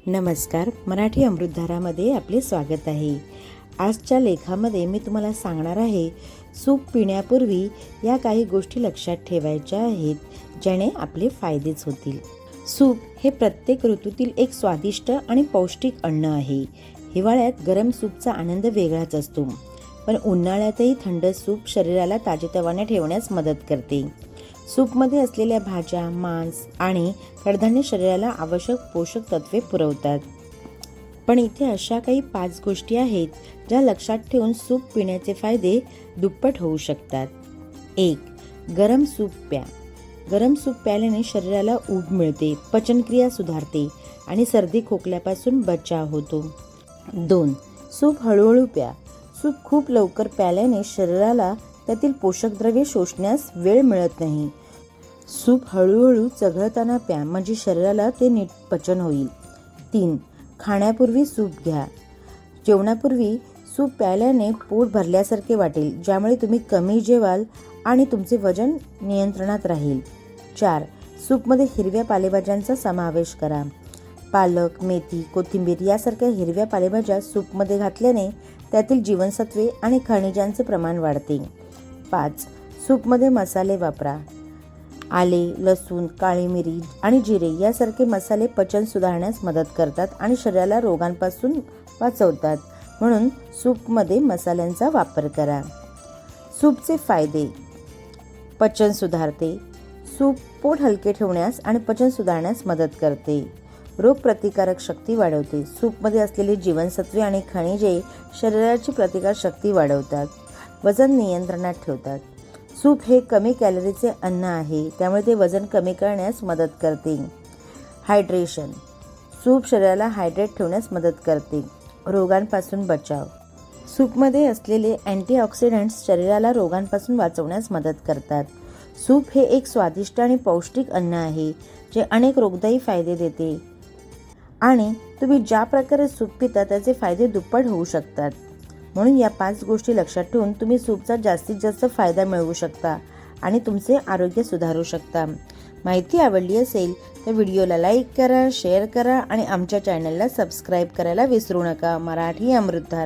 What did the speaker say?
नमस्कार मराठी अमृतधारामध्ये आपले स्वागत आहे. आजच्या लेखामध्ये मी तुम्हाला सांगणार आहे सूप पिण्यापूर्वी या काही गोष्टी लक्षात ठेवायच्या आहेत ज्याने आपले फायदेच होतील. सूप हे प्रत्येक ऋतूतील एक स्वादिष्ट आणि पौष्टिक अन्न आहे. हिवाळ्यात गरम सूपचा आनंद वेगळाच असतो पण उन्हाळ्यातही थंड सूप शरीराला ताजेतवाने ठेवण्यास मदत करते. सूपमध्ये असलेल्या भाज्या मांस आणि कडधान्य शरीराला आवश्यक पोषक तत्वे पुरवतात. पण इथे अशा काही पाच गोष्टी आहेत ज्या लक्षात ठेवून सूप पिण्याचे फायदे दुप्पट होऊ शकतात. एक गरम सूप प्या. गरम सूप प्यायल्याने शरीराला ऊब मिळते पचनक्रिया सुधारते आणि सर्दी खोकल्यापासून बचाव होतो. दोन सूप हळूहळू प्या. सूप खूप लवकर प्यायल्याने शरीराला त्यातील पोषक द्रव्ये शोषण्यास वेळ मिळत नाही. सूप हळूहळू चघळताना प्या म्हणजे शरीराला ते नीट पचन होईल. तीन खाण्यापूर्वी सूप घ्या. जेवणापूर्वी सूप प्यायल्याने पोट भरल्यासारखे वाटेल ज्यामुळे तुम्ही कमी जेवाल आणि तुमचे वजन नियंत्रणात राहील. चार सूपमध्ये हिरव्या पालेभाज्यांचा समावेश करा. पालक मेथी कोथिंबीर यासारख्या हिरव्या पालेभाज्या सूपमध्ये घातल्याने त्यातील जीवनसत्वे आणि खनिजांचे प्रमाण वाढते. पाच सूपमध्ये मसाले वापरा. आले लसूण काळी मिरी आणि जिरे यासारखे मसाले पचन सुधारण्यास मदत करतात आणि शरीराला रोगांपासून वाचवतात. म्हणून सूपमध्ये मसाल्यांचा वापर करा. सूपचे फायदे. पचन सुधारते. सूप पोट हलके ठेवण्यास आणि पचन सुधारण्यास मदत करते. रोगप्रतिकारक शक्ती वाढवते. सूपमध्ये असलेली जीवनसत्वे आणि खनिजे शरीराची प्रतिकारशक्ती वाढवतात. वजन नियंत्रणात ठेवतात. सूप हे कमी कॅलरीचे अन्न आहे त्यामुळे ते वजन कमी करण्यास मदत करते. हायड्रेशन सूप शरीराला हायड्रेट ठेवण्यास मदत करते. रोगांपासून बचाव. सूपमध्ये असलेले अँटीऑक्सिडंट्स शरीराला रोगांपासून वाचवण्यास मदत करतात. सूप हे एक स्वादिष्ट आणि पौष्टिक अन्न आहे जे अनेक रोगदायी फायदे देते. आणि तुम्ही ज्या प्रकारे सूप पिता त्याचे फायदे दुप्पट होऊ शकतात. म्हणून या पाच गोष्टी लक्षात ठेवून तुम्ही सूपचा जास्तीत जास्त फायदा मिळवू शकता आणि तुमचे आरोग्य सुधारू शकता. माहिती आवडली असेल तर व्हिडिओला लाईक करा शेअर करा आणि आमच्या चॅनलला सबस्क्राईब करायला विसरू नका. मराठी अमृतधारा.